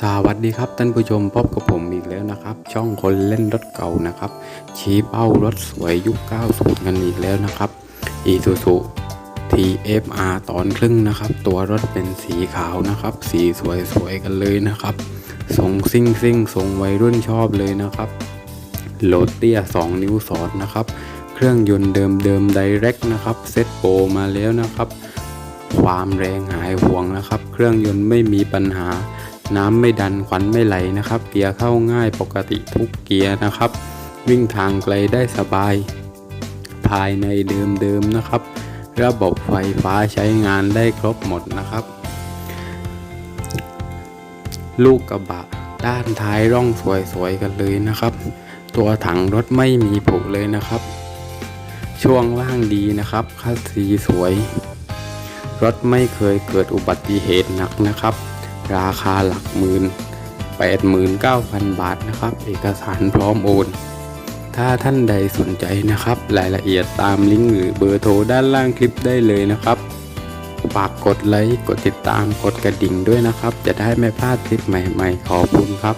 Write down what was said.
สวัสดีครับท่านผู้ชมพบกับผมอีกแล้วนะครับ ช่องคนเล่นรถเก่านะครับ ชี้เป้ารถสวยยุค 90 กันอีกแล้วนะครับ Isuzu TFR ตอนครึ่งนะครับ ตัวรถเป็นสีขาวนะครับ สีสวยๆกันเลยนะครับทรงซิ่งซิ่งทรงวัยรุ่นชอบเลยนะครับโหลดเตี้ย 2 นิ้วสอดนะครับ เครื่องยนต์เดิมเดิมไดเรกนะครับเซ็ตโปรมาแล้วนะครับ ความแรงหายห่วงนะครับ เครื่องยนต์ไม่มีปัญหา น้ำไม่ดันควันไม่ไหลนะครับ เกียร์เข้าง่ายปกติทุกเกียร์นะครับ วิ่งทางไกลได้สบาย ภายในเดิมๆนะครับ ระบบไฟฟ้าใช้งานได้ครบหมดนะครับ ลูกกระบะด้านท้ายร่องสวยๆกันเลยนะครับ ตัวถังรถไม่มีผุเลยนะครับ ช่วงล่างดีนะครับคัสซีสวย รถไม่เคยเกิดอุบัติเหตุหนักนะครับ ราคาหลักหมื่น89,000 บาทนะครับ เอกสารพร้อมโอน ถ้าท่านใดสนใจนะครับ รายละเอียดตามลิงก์หรือเบอร์โทรด้านล่างคลิปได้เลยนะครับ ฝากกดไลค์ กดติดตาม กดกระดิ่งด้วยนะครับ จะได้ไม่พลาดคลิปใหม่ๆ ขอบคุณครับ